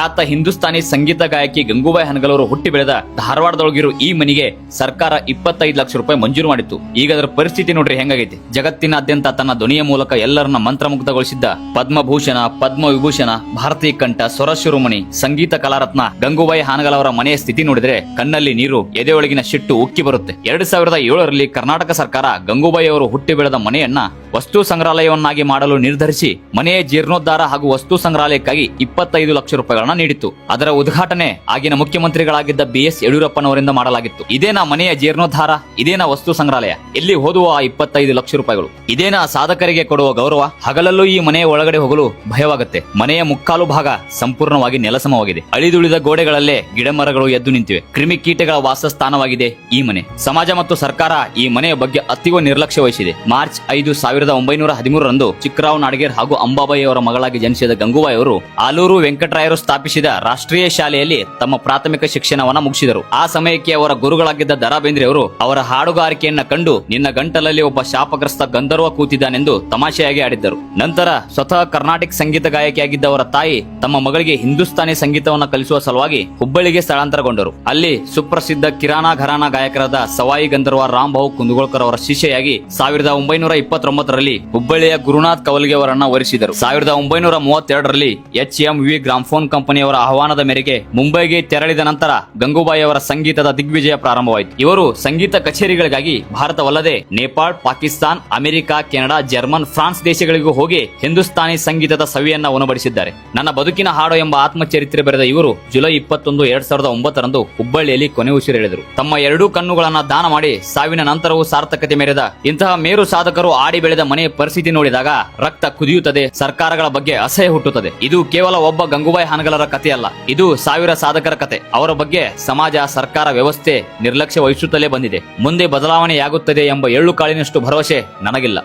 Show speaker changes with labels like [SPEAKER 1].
[SPEAKER 1] ಖ್ಯಾತ ಹಿಂದೂಸ್ತಾನಿ ಸಂಗೀತ ಗಾಯಕಿ ಗಂಗೂಬಾಯಿ ಹನಗಲವರು ಹುಟ್ಟಿ ಬೆಳೆದ ಧಾರವಾಡದೊಳಗಿರೋ ಈ ಮನೆಗೆ ಸರ್ಕಾರ ಇಪ್ಪತ್ತೈದು ಲಕ್ಷ ರೂಪಾಯಿ ಮಂಜೂರು ಮಾಡಿತ್ತು. ಈಗ ಅದರ ಪರಿಸ್ಥಿತಿ ನೋಡ್ರಿ ಹೆಂಗಾಗೈತಿ. ಜಗತ್ತಿನಾದ್ಯಂತ ತನ್ನ ಧ್ವನಿಯ ಮೂಲಕ ಎಲ್ಲರನ್ನ ಮಂತ್ರಮುಗ್ಧಗೊಳಿಸಿದ್ದ ಪದ್ಮಭೂಷಣ ಪದ್ಮ ವಿಭೂಷಣ ಭಾರತೀಯ ಕಂಠ, ಸ್ವರಶಿರೋಮಣಿ, ಸಂಗೀತ ಕಲಾರತ್ನ ಗಂಗೂಬಾಯಿ ಹಾನಗಲವರ ಮನೆಯ ಸ್ಥಿತಿ ನೋಡಿದ್ರೆ ಕಣ್ಣಲ್ಲಿ ನೀರು, ಎದೆಯೊಳಗಿನ ಶಿಟ್ಟು ಉಕ್ಕಿ ಬರುತ್ತೆ. ಎರಡ್ ಸಾವಿರದ ಏಳರಲ್ಲಿ ಕರ್ನಾಟಕ ಸರ್ಕಾರ ಗಂಗೂಬಾಯಿ ಅವರು ಹುಟ್ಟಿ ಬೆಳೆದ ಮನೆಯನ್ನ ವಸ್ತು ಸಂಗ್ರಹಾಲಯವನ್ನಾಗಿ ಮಾಡಲು ನಿರ್ಧರಿಸಿ ಮನೆಯ ಜೀರ್ಣೋದ್ಧಾರ ಹಾಗೂ ವಸ್ತು ಸಂಗ್ರಹಾಲಯಕ್ಕಾಗಿ ಇಪ್ಪತ್ತೈದು ಲಕ್ಷ ರೂಪಾಯಿಗಳನ್ನ ನೀಡಿತ್ತು. ಅದರ ಉದ್ಘಾಟನೆ ಆಗಿನ ಮುಖ್ಯಮಂತ್ರಿಗಳಾಗಿದ್ದ ಬಿ ಎಸ್ ಯಡಿಯೂರಪ್ಪನವರಿಂದ ಮಾಡಲಾಗಿತ್ತು. ಇದೇನಾ ಮನೆಯ ಜೀರ್ಣೋದ್ಧಾರ? ಇದೇನಾ ವಸ್ತು ಸಂಗ್ರಹಾಲಯ? ಎಲ್ಲಿ ಓದುವ ಆ ಇಪ್ಪತ್ತೈದು ಲಕ್ಷ ರೂಪಾಯಿಗಳು. ಇದೇನಾ ಸಾಧಕರಿಗೆ ಕೊಡುವ ಗೌರವ? ಹಗಲಲ್ಲೂ ಈ ಮನೆಯ ಒಳಗಡೆ ಹೋಗಲು ಭಯವಾಗುತ್ತೆ. ಮನೆಯ ಮುಕ್ಕಾಲು ಭಾಗ ಸಂಪೂರ್ಣವಾಗಿ ನೆಲಸಮವಾಗಿದೆ. ಅಳಿದುಳಿದ ಗೋಡೆಗಳಲ್ಲೇ ಗಿಡಮರಗಳು ಎದ್ದು ನಿಂತಿವೆ. ಕ್ರಿಮಿ ಕೀಟಗಳ ವಾಸಸ್ಥಾನವಾಗಿದೆ ಈ ಮನೆ. ಸಮಾಜ ಮತ್ತು ಸರ್ಕಾರ ಈ ಮನೆಯ ಬಗ್ಗೆ ಅತೀವ ನಿರ್ಲಕ್ಷ್ಯ ವಹಿಸಿದೆ. ಮಾರ್ಚ್ ಐದು ಸಾವಿರದ ಒಂಬೈನೂರ ಹದಿಮೂರರಂದು ಚಿಕ್ಕರಾವ್ ನಾಡಗೇರ್ ಹಾಗೂ ಅಂಬಾಬಾಯಿ ಅವರ ಮಗಳಾಗಿ ಜನಿಸಿದ ಗಂಗೂಬಾಯಿ ಅವರು ಆಲೂರು ವೆಂಕಟರಾಯರು ಸ್ಥಾಪಿಸಿದ ರಾಷ್ಟ್ರೀಯ ಶಾಲೆಯಲ್ಲಿ ತಮ್ಮ ಪ್ರಾಥಮಿಕ ಶಿಕ್ಷಣವನ್ನ ಮುಗಿಸಿದರು. ಆ ಸಮಯಕ್ಕೆ ಅವರ ಗುರುಗಳಾಗಿದ್ದ ದರಾ ಬೇಂದ್ರೆ ಅವರು ಅವರ ಹಾಡುಗಾರಿಕೆಯನ್ನ ಕಂಡು ನಿನ್ನ ಗಂಟಲಲ್ಲಿ ಒಬ್ಬ ಶಾಪಗ್ರಸ್ತ ಗಂಧರ್ವ ಕೂತಿದ್ದಾನೆಂದು ತಮಾಷೆಯಾಗಿ ಆಡಿದ್ದರು ನಂತರ ಸ್ವತಃ ಕರ್ನಾಟಕ ಸಂಗೀತ ಗಾಯಕಿಯಾಗಿದ್ದ ಅವರ ತಾಯಿ ತಮ್ಮ ಮಗಳಿಗೆ ಹಿಂದೂಸ್ತಾನಿ ಸಂಗೀತವನ್ನ ಕಲಿಸುವ ಸಲುವಾಗಿ ಹುಬ್ಬಳ್ಳಿಗೆ ಸ್ಥಳಾಂತರಗೊಂಡರು. ಅಲ್ಲಿ ಸುಪ್ರಸಿದ್ಧ ಕಿರಾಣಾ ಘರಾನಾ ಗಾಯಕರಾದ ಸವಾಯಿ ಗಂಧರ್ವ, ರಾಮ್ ಭಾವ್ ಕುಂದಗೋಳ್ಕರ್ ಅವರ ಶಿಷ್ಯೆಯಾಗಿ ಸಾವಿರದ ಒಂಬೈನೂರ ಇಪ್ಪತ್ತೊಂಬತ್ತರಲ್ಲಿ ಹುಬ್ಬಳ್ಳಿಯ ಗುರುನಾಥ್ ಕವಲ್ಗೆ ಅವರನ್ನ ವರಿಸಿದರು. ಸಾವಿರದ ಒಂಬೈನೂರ ಮೂವತ್ತೆರಡರಲ್ಲಿ ಎಚ್ ಎಂ ವಿ ಗ್ರಾಮ್ಫೋನ್ ಕಂಪನಿಯವರ ಆಹ್ವಾನದ ಮೇರೆಗೆ ಮುಂಬೈಗೆ ತೆರಳಿದ ನಂತರ ಗಂಗೂಬಾಯಿ ಅವರ ಸಂಗೀತದ ದಿಗ್ವಿಜಯ ಪ್ರಾರಂಭವಾಯಿತು. ಇವರು ಸಂಗೀತ ಕಚೇರಿಗಳಿಗಾಗಿ ಭಾರತವಲ್ಲದೆ Nepal, Pakistan, America, Canada, German, France ದೇಶಗಳಿಗೂ ಹೋಗಿ ಹಿಂದೂಸ್ತಾನಿ ಸಂಗೀತದ ಸವಿಯನ್ನ ಉಣಬಡಿಸಿದ್ದಾರೆ. ನನ್ನ ಬದುಕಿನ ಹಾಡು ಎಂಬ ಆತ್ಮಚರಿತ್ರೆ ಬರೆದ ಇವರು ಜುಲೈ ಇಪ್ಪತ್ತೊಂದು, ಎರಡ್ ಸಾವಿರದ ಒಂಬತ್ತರಂದು ಹುಬ್ಬಳ್ಳಿಯಲ್ಲಿ ಕೊನೆ ಉಸಿರೆಳೆದರು ತಮ್ಮ ಎರಡೂ ಕಣ್ಣುಗಳನ್ನ ದಾನ ಮಾಡಿ ಸಾವಿನ ನಂತರವೂ ಸಾರ್ಥಕತೆ ಮೇರೆದ ಇಂತಹ ಮೇರು ಸಾಧಕರು ಆಡಿ ಬೆಳೆದ ಮನೆಯ ಪರಿಸ್ಥಿತಿ ನೋಡಿದಾಗ ರಕ್ತ ಕುದಿಯುತ್ತದೆ, ಸರ್ಕಾರಗಳ ಬಗ್ಗೆ ಅಸಹ್ಯ ಹುಟ್ಟುತ್ತದೆ. ಇದು ಕೇವಲ ಒಬ್ಬ ಗಂಗೂಬಾಯಿ ಹಾನಗಲರ ಕಥೆಯಲ್ಲ ಇದು ಸಾವಿರ ಸಾಧಕರ ಕತೆ ಅವರ ಬಗ್ಗೆ ಸಮಾಜ, ಸರ್ಕಾರ ವ್ಯವಸ್ಥೆ ನಿರ್ಲಕ್ಷ್ಯ ವಹಿಸುತ್ತಲೇ ಬಂದಿದೆ. ಮುಂದೆ ಬದಲಾವಣೆಯಾಗುತ್ತದೆ ಎಂಬ ಎಳ್ಳು ಕಾಳಿನಷ್ಟು ಭರವಸೆ ನನಗಿಲ್ಲ.